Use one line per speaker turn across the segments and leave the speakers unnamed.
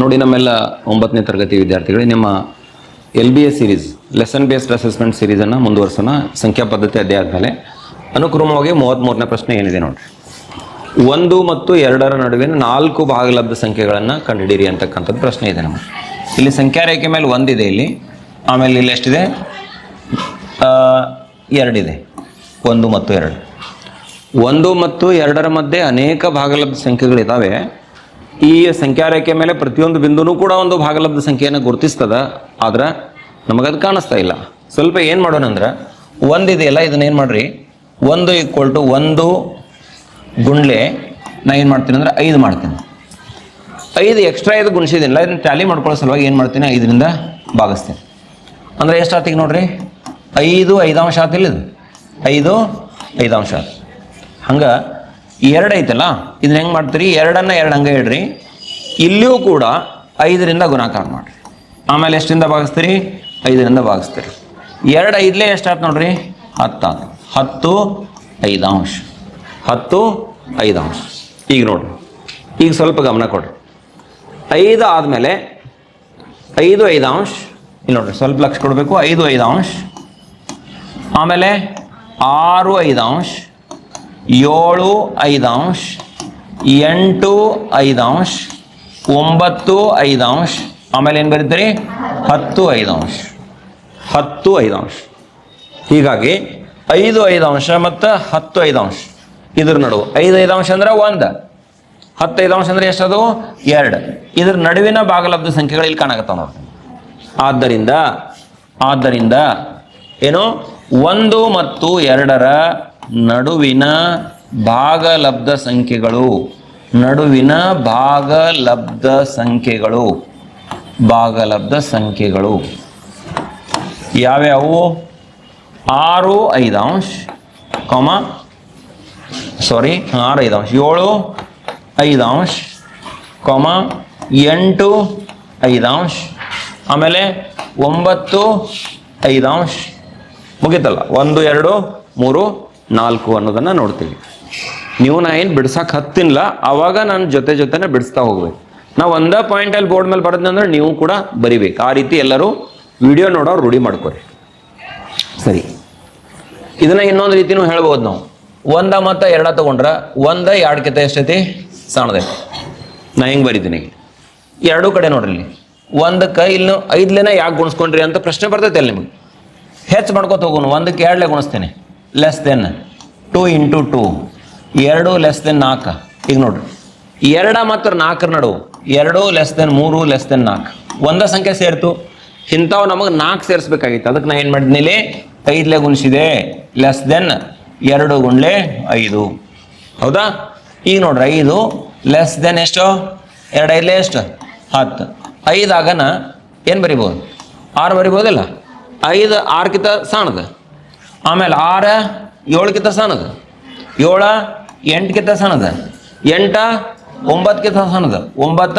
ನೋಡಿ ನಮ್ಮೆಲ್ಲ ಒಂಬತ್ತನೇ ತರಗತಿ ವಿದ್ಯಾರ್ಥಿಗಳು, ನಿಮ್ಮ L B A series lesson based assessment ಸಿರೀಸನ್ನು ಮುಂದುವರ್ಸೋಣ. ಸಂಖ್ಯಾ ಪದ್ಧತಿ ಅದೇ ಆದಮೇಲೆ ಅನುಕ್ರಮವಾಗಿ ಮೂವತ್ತ್ಮೂರನೇ ಪ್ರಶ್ನೆ ಏನಿದೆ ನೋಡಿರಿ. ಒಂದು ಮತ್ತು ಎರಡರ ನಡುವಿನ ನಾಲ್ಕು ಭಾಗಲಬ್ಧ ಸಂಖ್ಯೆಗಳನ್ನು ಕಂಡುಹಿಡಿಯಿರಿ ಅಂತಕ್ಕಂಥದ್ದು ಪ್ರಶ್ನೆ ಇದೆ ನಮಗೆ. ಇಲ್ಲಿ ಸಂಖ್ಯಾ ರೇಖೆ ಮೇಲೆ ಒಂದಿದೆ ಇಲ್ಲಿ. ಆಮೇಲೆ ಇಲ್ಲಿ ಎಷ್ಟಿದೆ? ಎರಡಿದೆ. ಒಂದು ಮತ್ತು ಎರಡು. ಒಂದು ಮತ್ತು ಎರಡರ ಮಧ್ಯೆ ಅನೇಕ ಭಾಗಲಬ್ಧ ಸಂಖ್ಯೆಗಳಿದ್ದಾವೆ ಈ ಸಂಖ್ಯಾ ರೇಖೆ ಮೇಲೆ ಪ್ರತಿಯೊಂದು ಬಿಂದುನೂ ಕೂಡ ಒಂದು ಭಾಗಲಬ್ಧ ಸಂಖ್ಯೆಯನ್ನು ಗುರುತಿಸ್ತದ, ಆದ್ರೆ ನಮಗದು ಕಾಣಿಸ್ತಾ ಇಲ್ಲ. ಸ್ವಲ್ಪ ಏನು ಮಾಡೋಣ ಅಂದ್ರೆ ಒಂದಿದೆಯಲ್ಲ ಇದನ್ನ ಏನು ಮಾಡ್ರಿ? ಒಂದು ಈಕ್ವಲ್ ಟು ಒಂದು ಗುಂಡ್ಲೆ ನಾ ಏನು ಮಾಡ್ತೀನಿ ಅಂದ್ರೆ ಐದು ಮಾಡ್ತೀನಿ. ಐದು ಎಕ್ಸ್ಟ್ರಾ ಐದು ಗುಣಿಸಿದಿಲ್ಲ ಇದನ್ನ ಟ್ಯಾಲಿ ಮಾಡ್ಕೊಳ್ಳೋ ಸಲುವಾಗಿ ಏನು ಮಾಡ್ತೀನಿ, ಐದರಿಂದ ಭಾಗಿಸ್ತೀನಿ. ಅಂದರೆ ಎಷ್ಟು ಆತಿಗೆ ನೋಡ್ರಿ? ಐದು ಐದಾಂಶ ಆತಿಲ್ಲ ಇದು. ಐದು ಐದಾಂಶ ಆತು. ಹಂಗೆ ಎರಡು ಐತಲ್ಲ ಇದನ್ನ ಹೆಂಗೆ ಮಾಡ್ತೀರಿ? ಎರಡನ್ನ ಎರಡು ಹಂಗೆ ಇಡ್ರಿ ಇಲ್ಲಿಯೂ ಕೂಡ ಐದರಿಂದ ಗುಣಾಕಾರ ಮಾಡಿರಿ. ಆಮೇಲೆ ಎಷ್ಟರಿಂದ ಭಾಗಿಸ್ತೀರಿ? ಐದರಿಂದ ಭಾಗಿಸ್ತೀರಿ. ಎರಡು ಐದಲೇ ಎಷ್ಟಾಯ್ತು ನೋಡ್ರಿ? ಹತ್ತು ಆತು ಹತ್ತು ಐದಾಂಶ. ಹತ್ತು ಐದಾಂಶ. ಈಗ ನೋಡ್ರಿ. ಈಗ ಸ್ವಲ್ಪ ಗಮನ ಕೊಡ್ರಿ. ಐದು ಆದಮೇಲೆ ಐದು ಐದಾಂಶ. ಇಲ್ಲಿ ನೋಡ್ರಿ, ಸ್ವಲ್ಪ ಲಕ್ಷ ಕೊಡಬೇಕು. ಐದು ಐದಾಂಶ. ಆಮೇಲೆ ಆರು ಐದಾಂಶ. ಏಳು ಐದಾಂಶ ಎಂಟು ಐದಾಂಶ ಒಂಬತ್ತು ಐದಾಂಶ ಆಮೇಲೆ ಏನು ಬರೀತೀರಿ? ಹತ್ತು ಐದಾಂಶ ಹತ್ತು ಐದಾಂಶ ಹೀಗಾಗಿ ಐದು ಐದಾಂಶ ಮತ್ತು ಹತ್ತು ಐದಾಂಶ ಇದ್ರ ನಡುವೆ ಐದು ಐದಾಂಶ ಅಂದ್ರೆ ಒಂದು, ಹತ್ತು ಐದಾಂಶ ಅಂದ್ರೆ ಎಷ್ಟದು? ಎರಡು. ಇದ್ರ ನಡುವಿನ ಭಾಗಲಬ್ಧ ಸಂಖ್ಯೆಗಳು ಇಲ್ಲಿ ಕಾಣಕತ್ತಾವ ನೋಡಿ ಆದ್ದರಿಂದ ಆದ್ದರಿಂದ ಏನು? ಒಂದು ಮತ್ತು ಎರಡರ ನಡುವಿನ ಭಾಗಲಬ್ಧ ಸಂಖ್ಯೆಗಳು. ನಡುವಿನ ಭಾಗಲಬ್ಧ ಸಂಖ್ಯೆಗಳು. ಭಾಗಲಬ್ಧ ಸಂಖ್ಯೆಗಳು. ಯಾವ್ಯಾವು? ಆರು ಐದಾಂಶ, ಕಾಮ ಸಾರಿ ಆರು ಐದಾಂಶ, ಏಳು ಐದಾಂಶ, ಕಾಮ, ಎಂಟು ಐದಾಂಶ, ಆಮೇಲೆ ಒಂಬತ್ತು ಐದಾಂಶ. ಮುಗೀತಲ್ಲ? ಒಂದು, ಎರಡು, ಮೂರು ನಾಲ್ಕು ಅನ್ನೋದನ್ನು ನೋಡ್ತೀವಿ. ನೀವು ನಾ ಏನು ಬಿಡ್ಸಕ್ಕೆ ಹತ್ತಿಲ್ಲ ಅವಾಗ ನಾನು ಜೊತೆ ಜೊತೆನೆ ಬಿಡಿಸ್ತಾ ಹೋಗ್ಬೇಕು. ನಾವು ಒಂದೇ ಪಾಯಿಂಟಲ್ಲಿ ಬೋರ್ಡ್ ಮೇಲೆ ಬರೆದ್ನಂದ್ರೆ ನೀವು ಕೂಡ ಬರಿಬೇಕು. ಆ ರೀತಿ ಎಲ್ಲರೂ ವಿಡಿಯೋ ನೋಡೋ ರೂಢಿ ಮಾಡ್ಕೊರಿ. ಸರಿ. ಇದನ್ನ ಇನ್ನೊಂದು ರೀತಿನೂ ಹೇಳ್ಬೋದು ನಾವು. ಒಂದ ಮತ್ತು ಎರಡ ತಗೊಂಡ್ರ, ಒಂದ ಕೆತ್ತ ಎಷ್ಟೈತಿ ಸಣ್ಣದೈತಿ ನಾ ಹೆಂಗೆ ಬರಿತೀನಿ? ಎರಡೂ ಕಡೆ ನೋಡ್ರಿ ಒಂದಕ್ಕೆ ಇಲ್ಲಿ ಐದ್ಲೇನ ಯಾಕೆ ಗುಣಿಸ್ಕೊಂಡ್ರಿ ಅಂತ ಪ್ರಶ್ನೆ ಬರ್ತೈತೆ ಅಲ್ಲಿ ನಿಮಗೆ. ಹೆಚ್ಚು ಮಾಡ್ಕೊತ ಹೋಗೋಣ ಒಂದಕ್ಕೆ ಎರಡಲೇ ಗುಣಿಸ್ತೇನೆ. Less than two into two ಎರಡು ಲೆಸ್ ದೆನ್ ನಾಲ್ಕು. ಈಗ ನೋಡ್ರಿ. ಎರಡ ಮತ್ತು ನಾಲ್ಕರ ನಡುವು ಎರಡು ಲೆಸ್ ದೆನ್ ಮೂರು ಲೆಸ್ ದೆನ್ ನಾಲ್ಕು. ಒಂದ ಸಂಖ್ಯೆ ಸೇರ್ತು. ಇಂಥವು ನಮಗೆ ನಾಲ್ಕು ಸೇರಿಸ್ಬೇಕಾಗಿತ್ತು. ಅದಕ್ಕೆ ನಾನು ಏನು ಮಾಡಿದ್ನಿ ಇಲ್ಲಿ? ಐದ್ಲೆ ಗುಣಿಸಿದೆ. ಲೆಸ್ ದೆನ್ ಎರಡು ಗುಂಡ್ಲೆ ಐದು. ಹೌದಾ? ಈಗ ನೋಡ್ರಿ, ಐದು. ಲೆಸ್ ದೆನ್ ಎಷ್ಟು? ಎರಡು ಐದ್ಲೆ ಎಷ್ಟು? ಹತ್ತು. ಐದಾಗನ ಏನು ಬರಿಬೋದು? ಆರು ಬರಿಬೋದಿಲ್ಲ? ಐದು ಆರ್ಕಿತ ಸಣ್ಣದು ಆಮೇಲೆ ಆರ, ಏಳಕ್ಕಿಂತ ಸಣ್ಣದು. ಏಳ, ಎಂಟಕ್ಕಿಂತ ಸಣ್ಣದ. ಎಂಟ, ಒಂಬತ್ತಕ್ಕಿಂತ ಸಣ್ಣದ. ಒಂಬತ್ತ,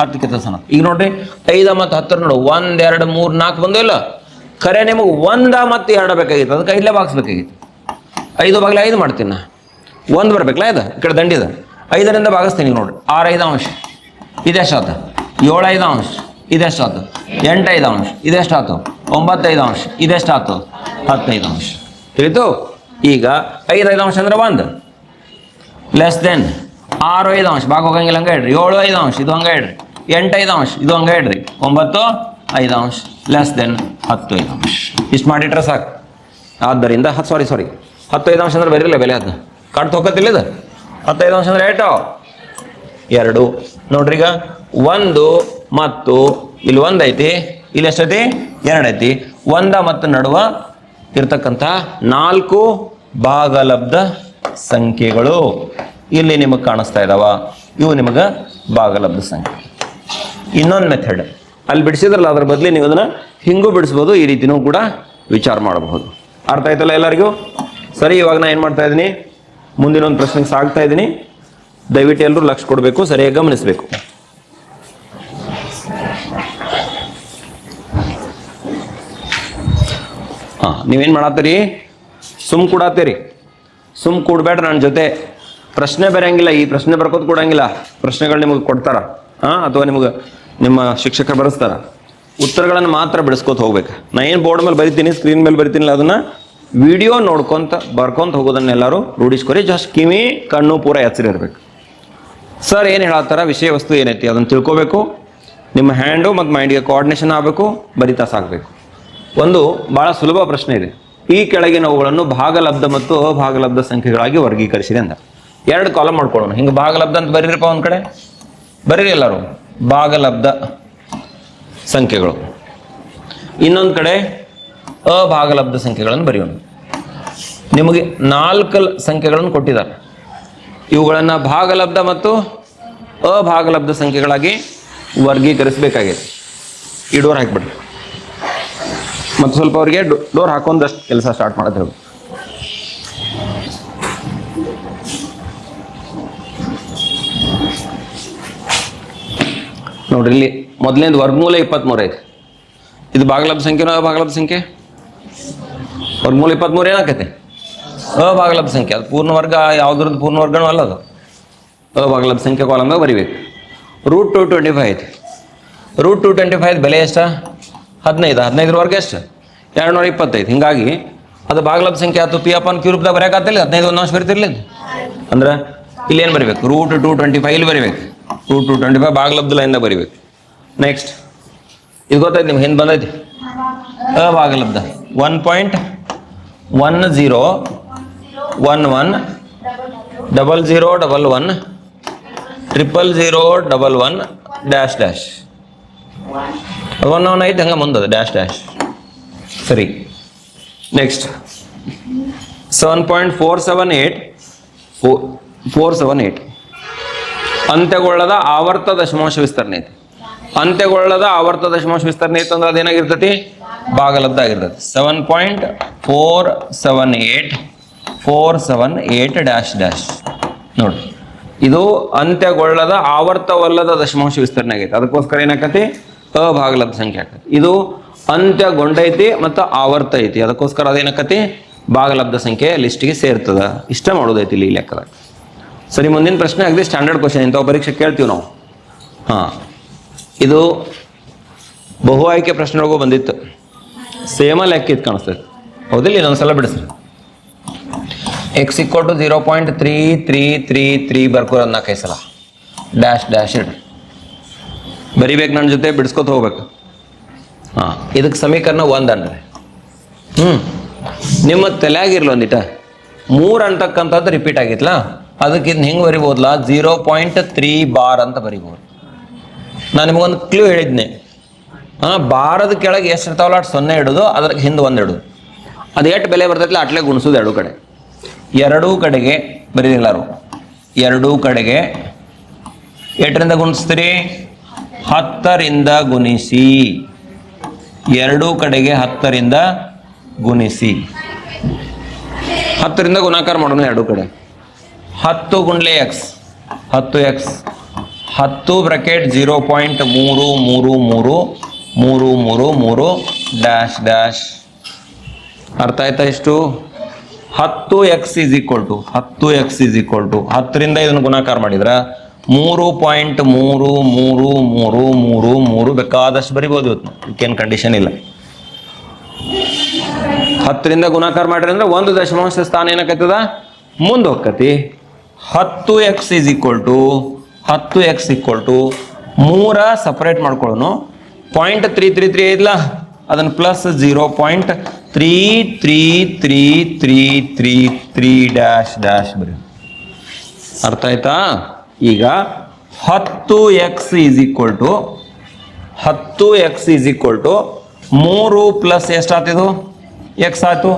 ಹತ್ತಕ್ಕಿಂತ ಸಣ್ಣದು. ಈಗ ನೋಡ್ರಿ, ಐದ ಮತ್ತು ಹತ್ತರ ನೋಡು, ಒಂದ್, ಎರಡು, ಮೂರು, ನಾಲ್ಕು ಬಂದು ಇಲ್ಲ? ಖರೆ ನಿಮಗೆ ಒಂದ ಮತ್ತು ಎರಡು ಬೇಕಾಗಿತ್ತು. ಅದಕ್ಕೆ ಐದಲೇ ಬಾಗಿಸ್ಬೇಕಾಗಿತ್ತು ಐದು ಬಾಗಿಲ ಐದು ಮಾಡ್ತೀನಿ ನಾ. ಒಂದು ಬರ್ಬೇಕಲ್ಲ ಇದು? ಈ ಕಡೆ ದಂಡಿದ. ಐದರಿಂದ ಭಾಗಿಸ್ತೀನಿ ಈಗ ನೋಡ್ರಿ. ಆರು, ಐದು ಅಂಶ. ಇದೆಷ್ಟಾತ ಏಳು, ಐದು ಅಂಶ. ಇದೆಷ್ಟಾತು ಎಂಟು, ಐದು ಅಂಶ. ಇದೆಷ್ಟಾತು ಒಂಬತ್ತೈದು ಅಂಶ. ಇದೆಷ್ಟಾತು ಹತ್ತೈದು ಅಂಶ. ತಿಳಿತು? ಈಗ ಐದು ಐದು ಅಂಶ ಅಂದ್ರೆ ಒಂದು. ಲೆಸ್ ದೆನ್ ಆರು ಐದು ಅಂಶ. ಬಾಗ ಹೋಗಂಗಿಲ್ಲ ಹಂಗೆ ಹೇಳ್ರಿ. ಏಳು ಐದು ಅಂಶ, ಇದು ಹಂಗೆ ಹೇಳ್ರಿ. ಎಂಟು ಐದು ಅಂಶ, ಇದು ಹಂಗೆ ಹೇಳ್ರಿ. ಒಂಬತ್ತು ಐದು ಅಂಶ ಲೆಸ್ ದೆನ್ ಹತ್ತು ಐದು ಅಂಶ. ಇಷ್ಟು ಮಾಡಿಟ್ರೆ ಸಾಕು. ಆದ್ದರಿಂದ ಹತ್ತು ಸಾರಿ ಸಾರಿ ಹತ್ತು ಐದು ಅಂಶ ಅಂದ್ರೆ ಬರೀಲ್ಲ ಬೆಲೆ ಅದು. ಕಟ್ ಹೋಗತ್ತಿಲ್ಲ ಇದು. ಹತ್ತೈದು ಅಂಶ ಅಂದ್ರೆ ಏಟು ಎರಡು. ನೋಡ್ರಿ ಈಗ. ಒಂದು ಮತ್ತು ಇಲ್ಲಿ ಒಂದೈತಿ ಇಲ್ಲಿ ಎಷ್ಟೈತಿ? ಎರಡೈತಿ. ಒಂದ ಮತ್ತು ನಡುವ ಇರ್ತಕ್ಕಂಥ ನಾಲ್ಕು ಭಾಗಲಬ್ಧ ಸಂಖ್ಯೆಗಳು ಇಲ್ಲಿ ನಿಮಗೆ ಕಾಣಿಸ್ತಾ ಇದಾವ. ಇವು ನಿಮಗೆ ಭಾಗಲಬ್ಧ ಸಂಖ್ಯೆ. ಇನ್ನೊಂದು ಮೆಥಡ್ ಅಲ್ಲಿ ಬಿಡಿಸಿದ್ರಲ್ಲ, ಅದ್ರ ಬದಲಿ ನೀವು ಅದನ್ನ ಹಿಂಗೂ ಬಿಡಿಸ್ಬೋದು, ಈ ರೀತಿನೂ ಕೂಡ ವಿಚಾರ ಮಾಡಬಹುದು. ಅರ್ಥ ಆಯ್ತಲ್ಲ ಎಲ್ಲರಿಗೂ? ಸರಿ, ಇವಾಗ ನಾನು ಏನು ಮಾಡ್ತಾ ಇದ್ದೀನಿ? ಮುಂದಿನ ಒಂದು ಪ್ರಶ್ನೆಗೆ ಸಾಗ್ತಾ ಇದ್ದೀನಿ. ದಯವಿಟ್ಟು ಎಲ್ಲರೂ ಲಕ್ಷ ಕೊಡಬೇಕು, ಸರಿಯಾಗಿ ಗಮನಿಸಬೇಕು. ಹಾಂ, ನೀವೇನು ಮಾಡತ್ತೀರಿ ಸುಮ್ ಕೂಡತ್ತೀರಿ ಸುಮ್ ಕೂಡಬೇಡ್ರಿ ನನ್ನ ಜೊತೆ. ಪ್ರಶ್ನೆ ಬರಂಗಿಲ್ಲ, ಈ ಪ್ರಶ್ನೆ ಬರ್ಕೋದು ಕೊಡಂಗಿಲ್ಲ. ಪ್ರಶ್ನೆಗಳು ನಿಮಗೆ ಕೊಡ್ತಾರ. ಹಾಂ, ಅಥವಾ ನಿಮಗೆ ನಿಮ್ಮ ಶಿಕ್ಷಕರು ಬರೆಸ್ತಾರ. ಉತ್ತರಗಳನ್ನು ಮಾತ್ರ ಬಿಡಿಸ್ಕೊತ ಹೋಗ್ಬೇಕು. ನಾ ಏನು ಬೋರ್ಡ್ ಮೇಲೆ ಬರಿತೀನಿ, ಸ್ಕ್ರೀನ್ ಮೇಲೆ ಬರಿತೀನಿಲ್ಲ ಅದನ್ನ? ವಿಡಿಯೋ ನೋಡ್ಕೊಂತ ಬರ್ಕೊಂತ ಹೋಗೋದನ್ನೆಲ್ಲರೂ ರೂಢಿಸ್ಕೊರಿ. ಜಸ್ಟ್ ಕಿವಿ, ಕಣ್ಣು ಪೂರ ಎಚ್ಚರಿರ್ಬೇಕು ಸರ್, ಏನು ಹೇಳತ್ತಾರ? ವಿಷಯ, ವಸ್ತು ಏನೈತಿ? ಅದನ್ನು ತಿಳ್ಕೊಬೇಕು. ನಿಮ್ಮ ಹ್ಯಾಂಡು ಮತ್ತು ಮೈಂಡ್ಗೆ ಕೋಆರ್ಡಿನೇಷನ್ ಆಗಬೇಕು. ಬರಿತಾ ಸಾಗಬೇಕು. ಒಂದು ಬಹಳ ಸುಲಭ ಪ್ರಶ್ನೆ ಇದೆ. ಈ ಕೆಳಗಿನವುಗಳನ್ನು ಭಾಗಲಬ್ಧ ಮತ್ತು ಅಭಾಗಲಬ್ಧ ಸಂಖ್ಯೆಗಳಾಗಿ ವರ್ಗೀಕರಿಸಿದೆ ಅಂತ. ಎರಡು ಕಾಲಂ ಮಾಡ್ಕೊಳ್ಳೋಣ ಹಿಂಗೆ ಭಾಗಲಬ್ಧ ಅಂತ ಬರೀರಪ್ಪ ಒಂದು ಕಡೆ? ಬರೀರಿ ಎಲ್ಲರೂ. ಭಾಗಲಬ್ಧ ಸಂಖ್ಯೆಗಳು. ಇನ್ನೊಂದು ಕಡೆ ಅಭಾಗಲಬ್ಧ ಸಂಖ್ಯೆಗಳನ್ನು ಬರೆಯೋಣ. ನಿಮಗೆ ನಾಲ್ಕು ಸಂಖ್ಯೆಗಳನ್ನು ಕೊಟ್ಟಿದ್ದಾರೆ. ಇವುಗಳನ್ನು ಭಾಗಲಬ್ಧ ಮತ್ತು ಅಭಾಗಲಬ್ಧ ಸಂಖ್ಯೆಗಳಾಗಿ ವರ್ಗೀಕರಿಸಬೇಕಾಗಿದೆ. ಹಾಕ್ಬಿಡ್ರಿ ಹಾಕಿಬಿಡ್ರಿ. ಮತ್ತು ಸ್ವಲ್ಪ ಅವರಿಗೆ ಡೋರ್ ಹಾಕೊಂಡಷ್ಟು ಕೆಲಸ ಸ್ಟಾರ್ಟ್ ಮಾಡೋದು ಹೇಳಿ ನೋಡ್ರಿ, ಇಲ್ಲಿ ಮೊದಲನೇದು ವರ್ಗಮೂಲ ಇಪ್ಪತ್ತ್ಮೂರು ಐತೆ. ಇದು ಭಾಗಲಬ್ಧ ಸಂಖ್ಯೆನೋ ಬಾಗಲಬ್ ಸಂಖ್ಯೆ? ವರ್ಗಮೂಲ ಇಪ್ಪತ್ತ್ಮೂರು ಏನಾಕೈತೆ? ಅಭಾಗಲಬ್ಧ ಸಂಖ್ಯೆ. ಅದು ಪೂರ್ಣ ವರ್ಗ, ಯಾವುದ್ರದ್ದು ಪೂರ್ಣ ವರ್ಗನೂ ಅಲ್ಲ ಅದು. ಅಭಾಗಲಬ್ಧ ಸಂಖ್ಯೆ ಕಾಲಮ್ದಾಗ ಬರಿಬೇಕು. ರೂಟ್ ಟು ಟ್ವೆಂಟಿ ಫೈವ್ ಐತಿ. ರೂಟ್ ಟು ಟ್ವೆಂಟಿ ಫೈವ್ ಬೆಲೆ ಎಷ್ಟ? ಹದಿನೈದು, ಹದಿನೈದರ ವರ್ಗ ಎಷ್ಟು? ಎರಡು ನೂರ ಇಪ್ಪತ್ತೈದು. ಹಿಂಗಾಗಿ ಅದು ಬಾಗ್ಲಬ್ ಸಂಖ್ಯೆ ಆಯ್ತು ಪಿ ಅಪ್ ಅನ್ ಕ್ಯೂ ರೂಪದಾಗ ಬರೆಯೋಕ್ಕಾಗ್ತಿಲ್ಲ ಹದಿನೈದು ಒಂದು ಅಂಶ ಬರ್ತಿರ್ಲಿ ಅಂದ್ರೆ ಇಲ್ಲಿ ಏನು ಬರಿಬೇಕು? ರೂಟ್ ಟು ಟ್ವೆಂಟಿ ಫೈವ್ ಇಲ್ಲಿ ಬರಿಬೇಕು. ರೂಟ್ ಟು ಟ್ವೆಂಟಿ ಫೈವ್ ಭಾಗಲಬ್ಧ ಲೈನ್ದಾಗ ಬರಿಬೇಕು. ನೆಕ್ಸ್ಟ್ ಇದು ಗೊತ್ತಾಯ್ತು ನಿಮ್ಗೆ, ಹಿಂದೆ ಬಂದೈತಿ? ಅಭಾಗಲಬ್ಧ one point one zero one one double zero double one triple zero double one dash dash one one ಐತೆ ಹಂಗೆ ಮುಂದದ ಡ್ಯಾಶ್ ಡ್ಯಾಶ್ ಸರಿ. Next seven point four seven eight four seven eight ಅಂತ್ಯಗೊಳ್ಳದ ಆವರ್ತ ದಶಮಾಂಶ ವಿಸ್ತರಣೆ ಐತಿ. ಅಂತ್ಯಗೊಳ್ಳದ ಆವರ್ತ ದಶಮಾಂಶ ವಿಸ್ತರಣೆ ಐತೆ ಅಂದ್ರೆ ಅದೇನಾಗಿರ್ತೈತಿ? ಭಾಗಲಬ್ಧ ಆಗಿರ್ತೈತಿ seven point four seven eight four seven eight dash dash ನೋಡಿ. ಇದು ಅಂತ್ಯಗೊಳ್ಳದ ಆವರ್ತವಲ್ಲದ ದಶಮಾಂಶ ವಿಸ್ತರಣೆ ಆಗೈತೆ. ಅದಕ್ಕೋಸ್ಕರ ಏನಾಕತಿ ಅಭಾಗಲಬ್ಧ ಸಂಖ್ಯೆ ಆಗ್ತದೆ. ಇದು ಅಂತ್ಯಗೊಂಡೈತಿ ಮತ್ತು ಆವರ್ತ ಐತಿ ಅದಕ್ಕೋಸ್ಕರ ಅದೇನಕ್ಕತಿ? ಭಾಗಲಬ್ಧ ಸಂಖ್ಯೆ ಲಿಸ್ಟಿಗೆ ಸೇರ್ತದ. ಇಷ್ಟ ಮಾಡೋದೈತಿ ಇಲ್ಲಿ ಲೆಕ್ಕದಾಗ. ಸರಿ, ಮುಂದಿನ ಪ್ರಶ್ನೆ ಆಗಿದೆ ಸ್ಟ್ಯಾಂಡರ್ಡ್ ಕ್ವಶನ್ ಇಂಥ ಪರೀಕ್ಷೆ ಕೇಳ್ತೀವಿ ನಾವು. ಹಾಂ. ಇದು ಬಹು ಆಯ್ಕೆ ಪ್ರಶ್ನೆಗಳಿಗೂ ಬಂದಿತ್ತು. ಸೇಮ ಲೆಕ್ಕ ಇತ್ತು ಕಾಣಿಸ್ತದೆ ಹೌದಿಲ್ಲ ಇನ್ನೊಂದ್ಸಲ ಬಿಡಿಸ್ರಿ. X equal to zero point three three three three ಬರ್ಕೋರ ನಾಲ್ಕೈದು ಸಲ ಡ್ಯಾಶ್ ಡ್ಯಾಶ್ ಇಡ್ರಿ ಬರಿಬೇಕು ನನ್ನ ಜೊತೆ ಬಿಡಿಸ್ಕೊತ ಹೋಗ್ಬೇಕು. ಹಾಂ. ಇದಕ್ಕೆ ಸಮೀಕರಣ ಒಂದು ಅನ್ನರಿ ಹ್ಞೂ ನಿಮ್ಮ ತಲೆಯಾಗಿರ್ಲಿ ಒಂದಿಟ. ಮೂರು ಅಂತಕ್ಕಂಥದ್ದು ರಿಪೀಟ್ ಆಗಿತ್ತಲ್ಲ? ಅದಕ್ಕೆ ಇದನ್ನ ಹೆಂಗೆ ಬರಿಬೋದಲ್ಲ ಜೀರೋ ಪಾಯಿಂಟ್ ತ್ರೀ ಬಾರ್ ಅಂತ ಬರಿಬೋದು. ನಾನು ನಿಮಗೊಂದು ಕ್ಲೂ ಹೇಳಿದ್ನೆ. ಹಾಂ ಬಾರದ ಕೆಳಗೆ ಎಷ್ಟು ಇರ್ತಾವಲ್ಲ ಅಷ್ಟು ಸೊನ್ನೆ ಇಡೋದು ಅದ್ರ ಹಿಂದೆ ಒಂದು ಇಡೋದು. ಅದು ಎಷ್ಟು ಬೆಲೆ ಬರ್ತೈತಿಲ್ಲ ಅಟ್ಲೇ ಗುಣಿಸೋದು ಎರಡು ಕಡೆ. ಎರಡೂ ಕಡೆಗೆ ಬರೀದಿಲ್ಲಾರು ಎರಡೂ ಕಡೆಗೆ ಎಟ್ರಿಂದ ಗುಣಿಸ್ತೀರಿ? ಹತ್ತರಿಂದ ಗುಣಿಸಿ. ಎರಡೂ ಕಡೆಗೆ ಹತ್ತರಿಂದ ಗುಣಿಸಿ. ಹತ್ತರಿಂದ ಗುಣಾಕಾರ ಮಾಡೋಣ ಎರಡೂ ಕಡೆ. ಹತ್ತು ಗುಂಡ್ಲೆ ಎಕ್ಸ್ ಹತ್ತು ಎಕ್ಸ್ ಹತ್ತು ಬ್ರಕೆಟ್ ಜೀರೋ ಪಾಯಿಂಟ್ ಮೂರು ಮೂರು ಮೂರು ಮೂರು ಮೂರು ಮೂರು ಡ್ಯಾಶ್ ಡ್ಯಾಶ್. ಅರ್ಥ ಆಯ್ತಾ ಇಷ್ಟು? ಹತ್ತು ಎಕ್ಸ್ ಇಸ್ ಈಕ್ವಲ್ ಟು ಹತ್ತು ಎಕ್ಸ್ ಇಸ್ ಈಕ್ವಲ್ ಟು ಹತ್ತರಿಂದ ಇದನ್ನು ಗುಣಾಕಾರ ಮಾಡಿದ್ರ? ಮೂರು ಪಾಯಿಂಟ್ ಮೂರು ಮೂರು ಮೂರು ಮೂರು ಮೂರು ಬೇಕಾದಷ್ಟು ಬರಿಬೋದು ಇವತ್ತು. ಇದಕ್ಕೇನು ಕಂಡೀಷನ್ ಇಲ್ಲ. ಹತ್ತರಿಂದ ಗುಣಾಕಾರ ಮಾಡ್ರಿ ಅಂದ್ರೆ ಒಂದು ದಶಮಾಂಶ ಸ್ಥಾನ ಏನಕ್ಕೈತದ? ಮುಂದೆ ಹೋಗ್ತತಿ ಹತ್ತು ಎಕ್ಸ್ ಇಸ್ ಈಕ್ವಲ್ ಟು ಹತ್ತು ಎಕ್ಸ್ ಈಕ್ವಲ್ ಟು ಮೂರ ಸಪ್ರೇಟ್ ಮಾಡ್ಕೊಳ್ಳೋನು. ಪಾಯಿಂಟ್ ತ್ರೀ ತ್ರೀ ತ್ರೀ ಐದ್ಲ ಅದನ್ನು plus zero point three three three three three three dash dash ಬರೀ. ಅರ್ಥ ಆಯ್ತಾ? ಈಗ ಹತ್ತು ಎಕ್ಸ್ ಈಸ್ ಈಕ್ವಲ್ ಟು ಹತ್ತು ಎಕ್ಸ್ ಈಸ್ ಈಕ್ವಲ್ ಟು ಮೂರು ಪ್ಲಸ್ ಎಷ್ಟಾತಿದು ಎಕ್ಸ್ ಆಯ್ತು.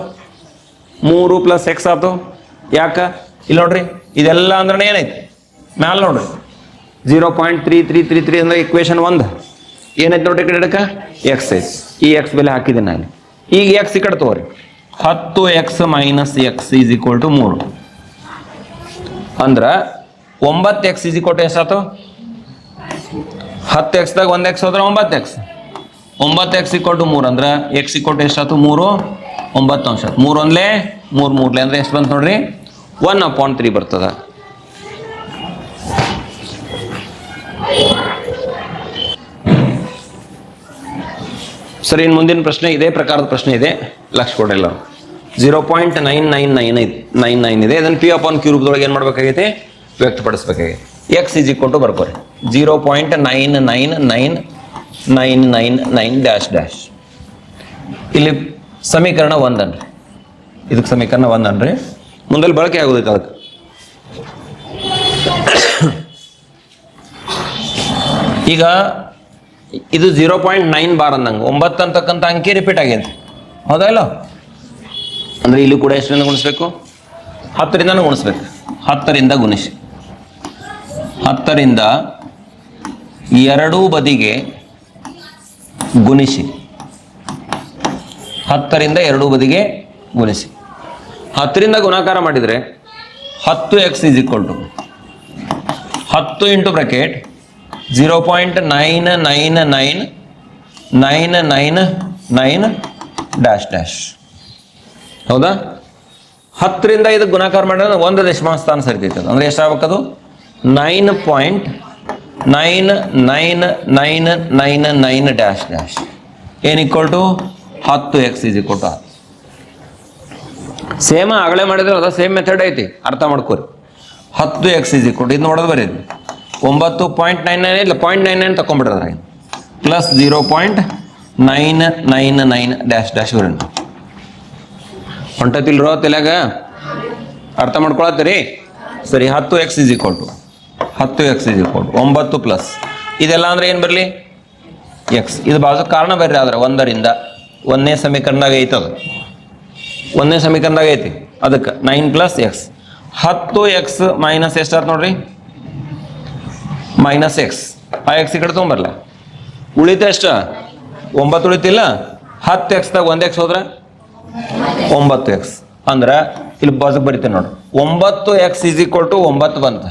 ಮೂರು ಪ್ಲಸ್ ಎಕ್ಸ್ ಆಯ್ತು. ಯಾಕ? ಇಲ್ಲಿ ನೋಡ್ರಿ, ಇದೆಲ್ಲ ಅಂದ್ರೆ ಏನೈತಿ? ಮ್ಯಾಲೆ ನೋಡ್ರಿ. Zero point three three three three ಅಂದ್ರೆ ಇಕ್ವೇಷನ್ ಒಂದು. ಏನೈತಿ ನೋಡ್ರಿ ಕಡೆ ಎಕ್ಸ್ ಐಸ್ ಈ ಎಕ್ಸ್ ಬೆಲೆ ಹಾಕಿದೆ ನಾನು. ಈಗ ಎಕ್ಸ್ ಈ ಕಡೆ ತಗೋರಿ. ಹತ್ತು x minus x is equal to ಮೂರು. ಅಂದ್ರೆ ಒಂಬತ್ತು ಎಕ್ಸ್ ಈಸ್ ಕೊಟ್ಟು ಎಷ್ಟಾಯ್ತು ಹತ್ತು ಎಕ್ಸ್ದಾಗ ಒಂದು ಎಕ್ಸ್ ಹೋದ್ರೆ ಒಂಬತ್ತು ಎಕ್ಸ್ ಒಂಬತ್ತು ಎಕ್ಸ್ ಇಕ್ವಲ್ ಟು ಮೂರು ಅಂದ್ರೆ ಎಕ್ಸ್ ಇಕ್ವಲ್ ಟು ಎಷ್ಟಾಯ್ತು ಮೂರು. ಒಂಬತ್ತು ಅಂಶ ಮೂರು ಒಂದ್ಲೆ? ಮೂರು ಮೂರ್ಲೆ ಅಂದ್ರೆ ಎಷ್ಟು ಬಂತು ನೋಡ್ರಿ? ಒನ್ ಅಪಾನ್ ತ್ರೀ ಬರ್ತದ. ಸರಿ ಇನ್ನು ಮುಂದಿನ ಪ್ರಶ್ನೆ ಇದೇ, ಪ್ರಕಾರದ ಪ್ರಶ್ನೆ ಇದೆ. ಲಕ್ಷ ಕೊಡಿಲ್ಲ zero point nine nine nine ಐದು ನೈನ್ ನೈನ್ ಇದೆ. ಅದನ್ನು ಪಿ ಅಪಾನ್ ಕ್ಯೂ ರೂಪದೊಳಗೆ ಏನು ಮಾಡಬೇಕಾಗೈತೆ? ವ್ಯಕ್ತಪಡಿಸ್ಬೇಕಾಗೈತೆ x is equal to ಬರ್ಕೋರಿ. Zero point nine nine nine nine nine nine dash dash ಇಲ್ಲಿ ಸಮೀಕರಣ ಒಂದನ್ರಿ. ಇದಕ್ಕೆ ಸಮೀಕರಣ ಒಂದನ್ರಿ. ಮುಂದಲ್ಲಿ ಬಳಕೆ ಆಗೋದೈತೆ ಅದಕ್ಕೆ. ಈಗ ಇದು ಜೀರೋ ಪಾಯಿಂಟ್ ನೈನ್ ಬಾರ್ ಅಂದಂಗೆ ಒಂಬತ್ತು ಅಂತಕ್ಕಂಥ ಅಂಕಿ ರಿಪೀಟ್ ಆಗೈತೆ. ಹೌದಾ ಇಲ್ಲ? ಅಂದರೆ ಇಲ್ಲಿ ಕೂಡ ಎಷ್ಟರಿಂದ ಗುಣಿಸ್ಬೇಕು? ಹತ್ತರಿಂದನೂ ಗುಣಿಸ್ಬೇಕು. ಹತ್ತರಿಂದ ಗುಣಿಸಿ. ಹತ್ತರಿಂದ ಎರಡೂ ಬದಿಗೆ ಗುಣಿಸಿ. ಹತ್ತರಿಂದ ಎರಡೂ ಬದಿಗೆ ಗುಣಿಸಿ. ಹತ್ತರಿಂದ ಗುಣಾಕಾರ ಮಾಡಿದರೆ ಹತ್ತು ಎಕ್ಸ್ ಇಸ್ ಈಕ್ವಲ್ ಟು ಹತ್ತು into bracket zero point nine nine nine nine nine nine dash dash ಹೌದಾ? ಹತ್ತರಿಂದ ಇದಕ್ಕೆ ಗುಣಾಕಾರ ಮಾಡಿದ್ರೆ ಒಂದು ದಶಮಾಂಶ ಸ್ಥಾನ ಸರಿತೈತೆ ಅದು. ಅಂದರೆ ಎಷ್ಟಾಗಬೇಕದು nine point nine nine nine nine nine dash dash ಏನು ಈಕ್ವಲ್ ಟು ಹತ್ತು ಎಕ್ಸ್ ಇಸ್ ಈಕ್ವಲ್ ಟು ಹತ್ತು. ಸೇಮ್ ಆಗಲೇ ಮಾಡಿದ್ರೆ ಅದ ಸೇಮ್ ಮೆಥಡ್ ಐತಿ. ಅರ್ಥ ಮಾಡ್ಕೋರಿ. ಹತ್ತು ಎಕ್ಸ್ ಇಸ್ ಈಕ್ವಲ್ ಇದು ನೋಡೋದು ಬರೀರಿ ಒಂಬತ್ತು ಪಾಯಿಂಟ್ ನೈನ್ ನೈನ್ ಇಲ್ಲ point nine nine ತಗೊಂಡ್ಬಿಡ್ರಿ plus zero point nine nine nine dash dash ಬರೋಣ ಹೊಂಟತಿಲ್ರೋ ತಲೆಯಾಗ? ಅರ್ಥ ಮಾಡ್ಕೊಳತ್ತೀರಿ? ಸರಿ, ಹತ್ತು ಎಕ್ಸ್ ಇಸ್ ಈಕ್ವಲ್ ಟು ಹತ್ತು ಎಕ್ಸ್ ಇಸ್ ಇಕ್ವಲ್ ಒಂಬತ್ತು ಪ್ಲಸ್ ಇದೆಲ್ಲ ಅಂದ್ರೆ ಏನು ಬರಲಿ? ಎಕ್ಸ್ ಇದು ಬಾಜು ಕಾರಣ ಬರ್ರಿ ಆದ್ರೆ ಒಂದರಿಂದ ಒಂದನೇ ಸಮೀಕರಣದಾಗ ಅದು ಒಂದನೇ ಸಮೀಕರಣದಾಗ ಐತಿ. ಅದಕ್ಕೆ ನೈನ್ ಪ್ಲಸ್ ಎಕ್ಸ್ ಹತ್ತು ಎಕ್ಸ್ ಮೈನಸ್ ಎಷ್ಟಾಯ್ತು ನೋಡ್ರಿ? ಮೈನಸ್ ಎಕ್ಸ್ ಆ ಎಕ್ಸ್ ಈ ಕಡೆ ತೊಗೊಂಬರ್ಲ? ಉಳಿತ ಎಷ್ಟು? ಒಂಬತ್ತು ಉಳಿತಿಲ್ಲ. ಹತ್ತು ಎಕ್ಸ್ದಾಗ ಒಂದು ಎಕ್ಸ್ ಹೋದ್ರೆ? ಒಂಬತ್ತು ಎಕ್ಸ್ ಅಂದ್ರೆ ಇಲ್ಲಿ ಬಾಜು ಬರಿತೀನಿ ನೋಡ್ರಿ ಒಂಬತ್ತು ಎಕ್ಸ್ ಈಸ್ ಈಕ್ವಲ್ ಟು ಒಂಬತ್ತು ಬಂತ.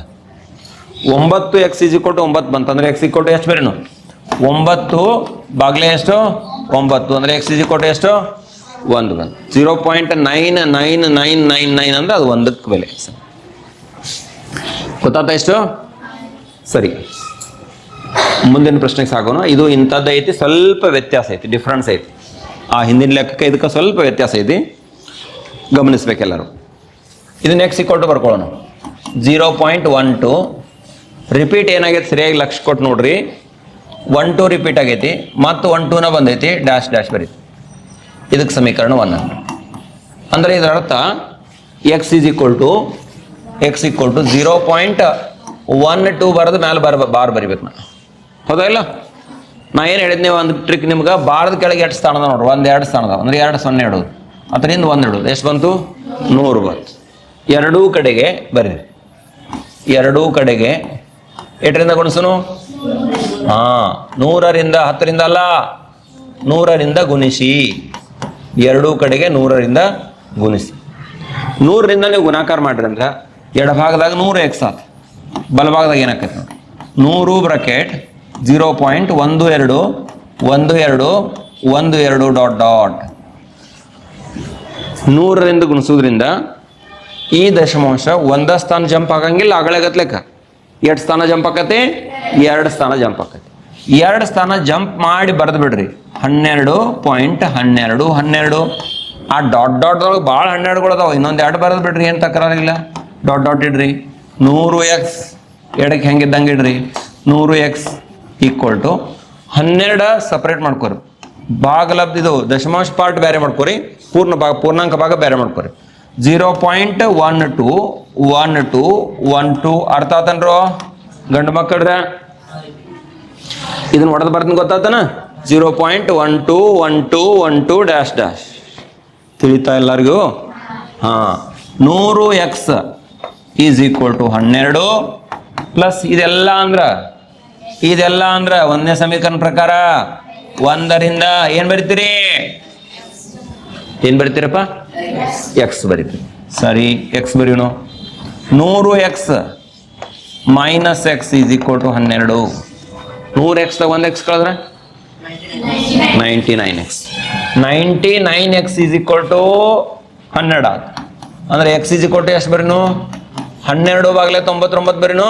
ಒಂಬತ್ತು ಎಕ್ಸ್ ಇಸ್ ಇಕ್ವಲ್ ಟು ಒಂಬತ್ತು ಬಂತು. ಅಂದ್ರೆ ಎಕ್ಸ್ ಇಕ್ವಲ್ ಟು ಎಷ್ಟು ಬೇರೆನು? ಒಂಬತ್ತು ಬಾಗ್ಲೆ ಎಷ್ಟು? ಒಂಬತ್ತು. ಅಂದ್ರೆ ಎಕ್ಸ್ ಇಸ್ ಇಕ್ವಲ್ ಟು ಎಷ್ಟು? ಒಂದು ಬಂತು. Zero point nine nine nine nine nine ಅಂದ್ರೆ ಅದು ಒಂದಕ್ಕೆ ಬೆಲೆ. ಗೊತ್ತಾತ ಎಷ್ಟು ಸರಿ. ಮುಂದಿನ ಪ್ರಶ್ನೆಗೆ ಸಾಗೋಣ. ಇದು ಇಂಥದ್ದು ಐತಿ, ಸ್ವಲ್ಪ ವ್ಯತ್ಯಾಸ ಐತಿ ಡಿಫ್ರೆನ್ಸ್ ಐತಿ. ಆ ಹಿಂದಿನ ಲೆಕ್ಕಕ್ಕೆ ಇದಕ್ಕೆ ಸ್ವಲ್ಪ ವ್ಯತ್ಯಾಸ ಐತಿ. ಗಮನಿಸ್ಬೇಕೆಲ್ಲರೂ ಇದು next two ಬರ್ಕೊಳ್ಳೋಣ. Zero point one two repeat ಏನಾಗೈತೆ? ಸರಿಯಾಗಿ ಲಕ್ಷ ಕೊಟ್ಟು ನೋಡ್ರಿ. ಒನ್ ಟು ರಿಪೀಟ್ ಆಗೈತಿ. ಮತ್ತು ಒನ್ ಟೂನ ಬಂದೈತಿ. ಡ್ಯಾಶ್ ಡ್ಯಾಶ್ ಬರೀತಿ. ಇದಕ್ಕೆ ಸಮೀಕರಣ ಒನ್ ಅಂದರೆ ಇದರ ಅರ್ಥ x is equal to x equal to zero point one two ಬರೋದು ಮೇಲೆ ಬರ ಬಾರ್ ಬರಿಬೇಕು ನಾ. ಹೌದಾ ಇಲ್ಲ? ನಾ ಏನು ಹೇಳಿದ್ನಿ? ಒಂದು ಟ್ರಿಕ್ ನಿಮ್ಗೆ ಬಾರದ ಕೆಳಗೆ ಎಷ್ಟು ಸ್ಥಾನದ ನೋಡ್ರಿ. ಒಂದು ಎರಡು ಸ್ಥಾನದ ಅಂದರೆ ಎರಡು ಸೊನ್ನೆ ಇಡೋದು. ಅದರಿಂದ ಒಂದು ಇಡೋದು. ಎಷ್ಟು ಬಂತು? ನೂರು ಬಂತು. ಎರಡೂ ಕಡೆಗೆ ಬರೀರಿ. ಎರಡೂ ಕಡೆಗೆ ಎಷ್ಟರಿಂದ ಗುಣಿಸನು? ಹಾ, ನೂರರಿಂದ ಹತ್ತರಿಂದ ಅಲ್ಲ? ನೂರರಿಂದ ಗುಣಿಸಿ. ಎರಡೂ ಕಡೆಗೆ ನೂರರಿಂದ ಗುಣಿಸಿ. ನೂರರಿಂದ ನೀವು ಗುಣಾಕಾರ ಮಾಡ್ರಿ ಅಂದ್ರೆ ಎಡಭಾಗದಾಗ ನೂರು ಎಕ್ಸ್ ಆತ. ಬಲಭಾಗದಾಗ ಏನಾಕೈತೆ ನೋಡಿ? ನೂರು ಬ್ರಕೆಟ್ ಜೀರೋ ಪಾಯಿಂಟ್ ಒಂದು ಎರಡು ಒಂದು ಎರಡು ಒಂದು ಎರಡು ಡಾಟ್ ಡಾಟ್. ನೂರರಿಂದ ಗುಣಿಸೋದ್ರಿಂದ ಈ ದಶಮಾಂಶ ಒಂದ ಸ್ಥಾನ ಜಂಪ್ ಆಗಂಗಿಲ್ಲ ಆಗಲಾಗತ್ಲೆಕ್ಕ ಎಷ್ಟು ಸ್ಥಾನ ಜಂಪ್ ಆಕತಿ, ಎರಡು ಸ್ಥಾನ ಜಂಪ್ ಆಕತಿ. ಎರಡು ಸ್ಥಾನ ಜಂಪ್ ಮಾಡಿ ಬರೆದು ಬಿಡ್ರಿ. ಹನ್ನೆರಡು ಪಾಯಿಂಟ್ ಹನ್ನೆರಡು ಹನ್ನೆರಡು. ಆ ಡಾಟ್ ಡಾಟ್ ಒಳಗೆ ಭಾಳ ಹನ್ನೆರಡುಗಳು ಅದಾವ. ಇನ್ನೊಂದು ಎರಡು ಬರೆದು ಬಿಡ್ರಿ, ಏನು ತಕರಾರಿಲ್ಲ ಡಾಟ್ ಡಾಟ್ ಇಡ್ರಿ. ನೂರು ಎಕ್ಸ್ ಎಡಕ್ಕೆ ಹೆಂಗಿದ್ದಂಗೆ ಇಡ್ರಿ. ನೂರು ಎಕ್ಸ್ ಈಕ್ವಲ್ ಟು ಹನ್ನೆರಡು ಸಪ್ರೇಟ್ ಮಾಡ್ಕೊರಿ. ಭಾಗಲಬ್ಧ ಇದು ದಶಮಾಂಶ ಪಾರ್ಟ್ ಬೇರೆ ಮಾಡ್ಕೊರಿ. ಪೂರ್ಣ ಭಾಗ, ಪೂರ್ಣಾಂಕ ಭಾಗ ಬೇರೆ ಮಾಡ್ಕೊರಿ. Zero point one two one two one two ಅರ್ಥ ಆತನ್ರೋ? ಗಂಡು ಮಕ್ಕಳ್ರೆ? ಇದನ್ನ ಹೊಡೆದು ಬರ್ತೀನಿ ಗೊತ್ತಾತನ? Zero point one two one two one two dash dash ತಿಳಿತಾ ಎಲ್ಲರಿಗೂ? ಹಾಂ. ನೂರು ಎಕ್ಸ್ ಈಸ್ ಈಕ್ವಲ್ ಟು ಹನ್ನೆರಡು ಪ್ಲಸ್ ಇದೆಲ್ಲ ಅಂದ್ರ? ಇದೆಲ್ಲ ಅಂದ್ರ ಒಂದನೇ ಸಮೀಕರಣ ಪ್ರಕಾರ ಒಂದರಿಂದ ಏನು ಬರಿತೀರಿ? ಏನು ಬರಿತೀರಪ್ಪ? ಎಕ್ಸ್ ಬರೀತೀರಿ. ಸರಿ ಎಕ್ಸ್ ಬರೀನು? ನೂರು x minus x is equal to ಹನ್ನೆರಡು. ನೂರು ಎಕ್ಸ್ ಒಂದು ಎಕ್ಸ್ ಕಳೆದ್ರೆ? Ninety nine x ninety nine x is equal to ಹನ್ನೆರಡು ಆತ. ಅಂದ್ರೆ ಎಕ್ಸ್ ಈಸ್ ಈಕ್ವಲ್ ಟು ಎಷ್ಟು ಬರೀನು? ಹನ್ನೆರಡು ಬಾಗ್ಲೆ ತೊಂಬತ್ತೊಂಬತ್ತು ಬರೀನು?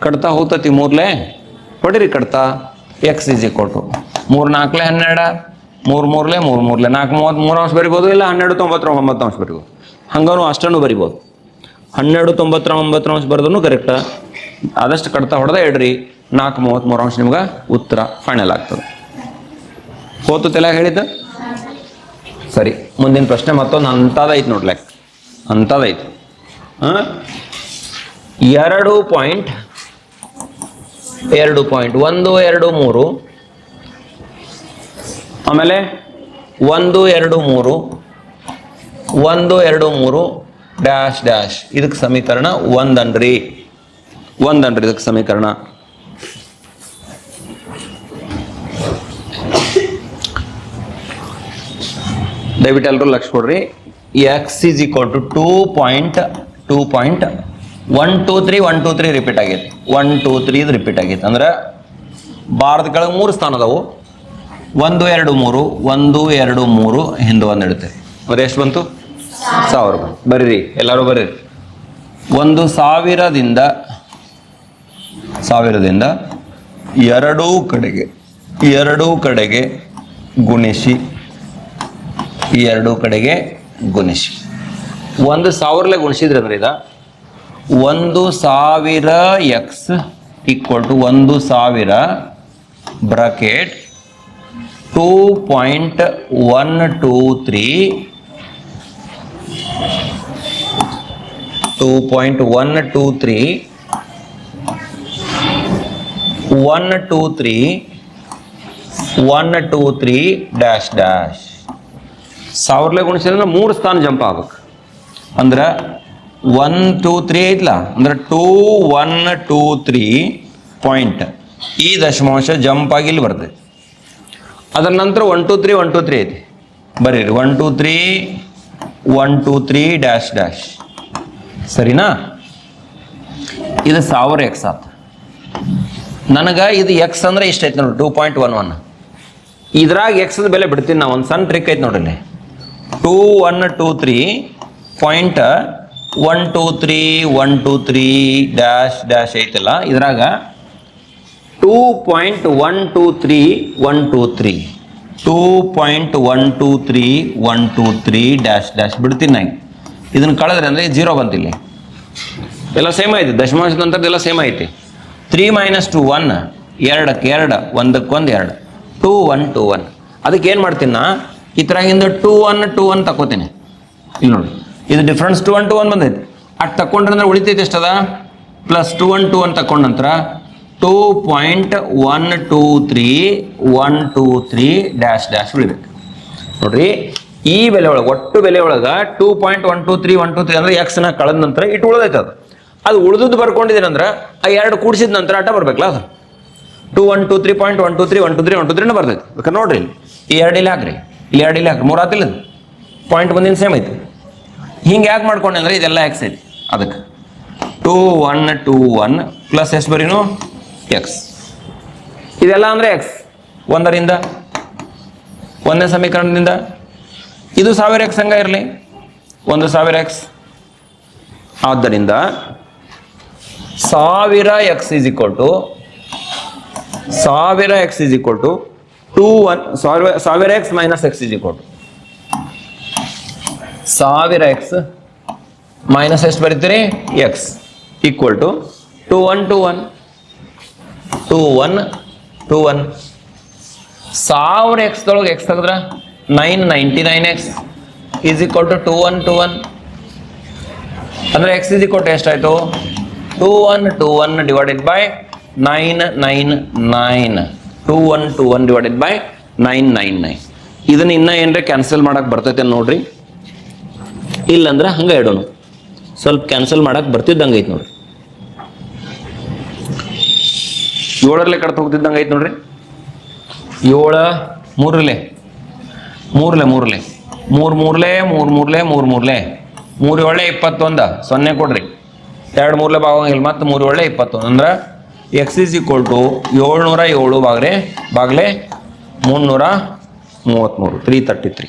ಕಡ್ತಾ ಹೋಗ್ತತಿ ಮೂರ್ಲೆ. ಕೊಡಿರಿ ಕಡ್ತಾ. ಎಕ್ಸ್ ಈಸ್ ಈಕ್ವಲ್ ಟು ಮೂರು ನಾಲ್ಕಲೆ ಹನ್ನೆರಡು. ಮೂರು ಮೂರಲೆ ಮೂರು ಮೂರಲೆ. ನಾಲ್ಕು ಮೂವತ್ತು ಮೂರು ಅಂಶ ಬರಿಬೋದು ಇಲ್ಲ ಹನ್ನೆರಡು ತೊಂಬತ್ತರ ಒಂಬತ್ತು ಅಂಶ ಬರಿಬೋದು? ಹಂಗೂ ಅಷ್ಟನ್ನು ಬರಿಬೋದು. ಹನ್ನೆರಡು ತೊಂಬತ್ತರ ಒಂಬತ್ತರ ಅಂಶ ಬರೆದ್ರು ಕರೆಕ್ಟ್ ಆದಷ್ಟು ಕಡ್ತಾ ಹೊಡೆದ ಇಡ್ರಿ ನಾಲ್ಕು ಮೂವತ್ತ್ಮೂರು ಅಂಶ ನಿಮ್ಗೆ ಉತ್ತರ ಫೈನಲ್ ಆಗ್ತದೆ. ಹೋತು ತೆಲ ಹೇಳಿದ್ದು? ಸರಿ, ಮುಂದಿನ ಪ್ರಶ್ನೆ ಮತ್ತೊಂದು ಅಂಥದ್ದೈತೆ ನೋಡ್ಲೆ. ಅಂಥದ್ದೈತೆ ಹಾಂ? ಎರಡು ಪಾಯಿಂಟ್ ಎರಡು ಪಾಯಿಂಟ್, ಒಂದು, ಎರಡು, ಮೂರು ಆಮೇಲೆ ಒಂದು, ಎರಡು, ಮೂರು. ಒಂದು, ಎರಡು, ಮೂರು, ಡ್ಯಾಶ್ ಡ್ಯಾಶ್. ಇದಕ್ಕೆ ಸಮೀಕರಣ ಒಂದನ್ರಿ. ಒಂದನ್ರಿ ಇದಕ್ಕೆ ಸಮೀಕರಣ. ದಯವಿಟ್ಟು ಎಲ್ಲರೂ ಲಕ್ಷ ಕೊಡ್ರಿ. X is equal to two point two point one two three one two three repeat ಆಗೈತೆ. ಒನ್ ಟೂ ತ್ರೀ ಇದು ರಿಪೀಟ್ ಆಗೈತೆ. ಅಂದ್ರೆ ಭಾರತ ಕೆಳಗೆ ಮೂರು ಸ್ಥಾನ ಅದಾವು. ಒಂದು ಎರಡು ಮೂರು ಒಂದು ಎರಡು ಮೂರು ಹಿಂದೆ ಒಂದು ಇಡುತ್ತೆ. ಅದು ಎಷ್ಟು ಬಂತು? ಸಾವಿರ ಬರೀರಿ ಎಲ್ಲರೂ ಬರೀರಿ. ಒಂದು ಸಾವಿರದಿಂದ ಸಾವಿರದಿಂದ ಎರಡೂ ಕಡೆಗೆ ಎರಡೂ ಕಡೆಗೆ ಗುಣಿಸಿ ಎರಡೂ ಕಡೆಗೆ ಗುಣಿಸಿ. ಒಂದು ಸಾವಿರಲೆ ಗುಣಿಸಿದ್ರೆ ಅಂದ್ರೆ ಇದ? ಒಂದು ಸಾವಿರ ಎಕ್ಸ್ ಈಕ್ವಲ್ ಟು ಒಂದು ಸಾವಿರ bracket two point one two three two point one two three one two three one two three dash dash ಸಾವಿರಲೆ ಗುಣಿಸಿದ್ರೆ ಮೂರು ಸ್ಥಾನ ಜಂಪ್ ಆಗ್ಬೇಕು. ಅಂದ್ರೆ ಒನ್ ಟೂ ತ್ರೀ ಐತ್ಲ? ಅಂದ್ರೆ two one two three point ಈ ದಶಮಾಂಶ ಜಂಪ್ ಆಗಿ ಇಲ್ಲಿ ಬರ್ತೈತಿ. ಅದರ ನಂತರ one two three one two three ಐತಿ. ಬರೀರಿ one two three one two three dash dash ಸರಿನಾ? ಇದು ಸಾವಿರ ಎಕ್ಸ್ ಆತ. ನನಗೆ ಇದು ಎಕ್ಸ್ ಅಂದ್ರೆ ಇಷ್ಟ ಐತೆ ನೋಡಿ ಟೂ ಪಾಯಿಂಟ್ ಒನ್ ಒನ್ ಇದ್ರಾಗ ಎಕ್ಸದ ಬೆಲೆ ಬಿಡ್ತೀನಿ ನಾವು, ಒಂದು ಸಣ್ಣ ಟ್ರಿಕ್ ಐತೆ ನೋಡ್ರಿ two one two three point one two three one two three dash dash ಐತಲ್ಲ, ಇದ್ರಾಗ two point one two three one two three two point one two three one two three dash dash ಬಿಡ್ತೀನಿ ನಂಗೆ ಇದನ್ನು ಕಳೆದ್ರೆ ಅಂದರೆ zero ಬಂತಿಲ್ಲಿ. ಎಲ್ಲ same ಐತಿ. ದಶಮಾಂಶದ ನಂತರದ್ದು ಸೇಮ್ ಐತಿ. ತ್ರೀ ಮೈನಸ್ ಟು ಒನ್ ಎರಡಕ್ಕೆ ಎರಡು. ಒಂದಕ್ಕೆ ಒಂದು, ಎರಡು. ಟೂ ಒನ್ ಟೂ ಒನ್ ಅದಕ್ಕೆ ಏನು ಮಾಡ್ತೀನಿ ನಾ? ಈ ಥರ ಹಿಂದೆ ಟೂ ಒನ್ ಟೂ ಒನ್ ತಗೋತೀನಿ ಇಲ್ಲಿ ನೋಡಿ. ಇದು difference two one two one ಬಂದೈತಿ. ಅಟ್ ತಕೊಂಡ್ರೆ ಅಂದ್ರೆ ಉಳಿತೈತೆ ಎಷ್ಟದ? Plus two one two one ತಕೊಂಡ ನಂತರ two point one two three one two three dash dash ಉಳಿಬೇಕು ನೋಡ್ರಿ, ಈ ಬೆಲೆ ಒಳಗೆ, ಒಟ್ಟು ಬೆಲೆ ಒಳಗೆ two point one two three one two three ಅಂದ್ರೆ ಎಕ್ಸ್ನ ಕಳೆದ ನಂತರ ಇಟ್ಟು ಉಳಿದೈತೆ ಅದು. ಅದು ಉಳಿದದ್ದು ಬರ್ಕೊಂಡಿದ್ದೀನಿ ಅಂದ್ರೆ ಆ ಎರಡು ಕೂಡಿಸಿದ ನಂತರ ಆಟ ಬರ್ಬೇಕಲ್ಲ ಅದು. Two one two three point one two three one two three one two ತ್ರೀನ ಬರ್ತೈತೆ. ಬೇಕಾದ್ರೆ ನೋಡ್ರಿ ಇಲ್ಲಿ. ಎರಡು ಇಲ್ಲಿ ಹಾಕ್ರಿ. ಇಲ್ಲಿ ಎರಡು ಇಲ್ಲಿ ಹಾಕ್ರಿ. ಮೂರು ಆತಿಲ್ಲ ಪಾಯಿಂಟ್ ಬಂದಿನ ಸೇಮ್ ಐತಿ. ಹಿಂಗೆ ಯಾಕೆ ಮಾಡ್ಕೊಂಡೆ ಅಂದ್ರೆ ಇದೆಲ್ಲ ಎಕ್ಸ್ ಐತಿ. ಅದಕ್ಕೆ. Two one two one plus ಎಷ್ಟು ಬರೀನು? ಎಕ್ಸ್ ಇದೆಲ್ಲ ಅಂದರೆ ಎಕ್ಸ್ ಒಂದರಿಂದ, ಒಂದನೇ ಸಮೀಕರಣದಿಂದ. ಇದು ಸಾವಿರ ಎಕ್ಸ್ ಹಂಗ ಇರಲಿ. ಒಂದು ಸಾವಿರ ಎಕ್ಸ್ ಆದ್ದರಿಂದ ಸಾವಿರ ಎಕ್ಸ್ ಈಸ್ ಈಕ್ವಲ್ ಟು ಸಾವಿರ x is equal to two one ಸಾವಿರ ಸಾವಿರ x minus x is equal to ಸಾವಿರ ಎಕ್ಸ್ ಮೈನಸ್ ಎಷ್ಟು ಬರೀತೀರಿ? X equal to two one two one two one two one ಸಾವಿರ ಎಕ್ಸ್ದೊಳಗೆ ಎಕ್ಸ್ ತೆಗೆದ್ರೆ nine ninety nine x is equal to two one two one ಅಂದರೆ x is equal to ಎಷ್ಟಾಯಿತು two one two one divided by nine nine nine two one two one divided by nine nine nine ಇದನ್ನ ಇನ್ನೂ ಏನರ cancel ಮಾಡೋಕೆ ಬರ್ತೈತೆ ನೋಡ್ರಿ. ಇಲ್ಲಂದ್ರೆ ಹಂಗೆ ಇಡೋಣ. ಸ್ವಲ್ಪ ಕ್ಯಾನ್ಸಲ್ ಮಾಡಕ್ಕೆ ಬರ್ತಿದ್ದಂಗೆ ಐತೆ ನೋಡ್ರಿ. ಏಳರಲ್ಲೇ ಕಡ್ತ ಹೋಗ್ತಿದ್ದಂಗೆ ಐತೆ ನೋಡ್ರಿ. ಏಳ ಮೂರಲೆ ಮೂರಲೆ ಮೂರಲೆ ಮೂರು ಮೂರಲೆ ಮೂರು ಮೂರಲೆ ಮೂರು ಮೂರಲೆ ಮೂರು ಒಳ್ಳೆ ಇಪ್ಪತ್ತೊಂದು. ಸೊನ್ನೆ ಕೊಡ್ರಿ. ಎರಡು ಮೂರಲೆ ಭಾಗವಂಗಿಲ್ಲ ಮತ್ತು ಮೂರು ಒಳ್ಳೆ ಇಪ್ಪತ್ತೊಂದು. ಅಂದ್ರೆ ಎಕ್ಸ್ ಇಸ್ ಈಕ್ವಲ್ ಟು ಏಳ್ನೂರ ಏಳು ಬಾಗ್ರೆ ಬಾಗ್ಲೆ ಮುನ್ನೂರ ಮೂವತ್ತ್ಮೂರು ತ್ರೀ ತರ್ಟಿ ತ್ರೀ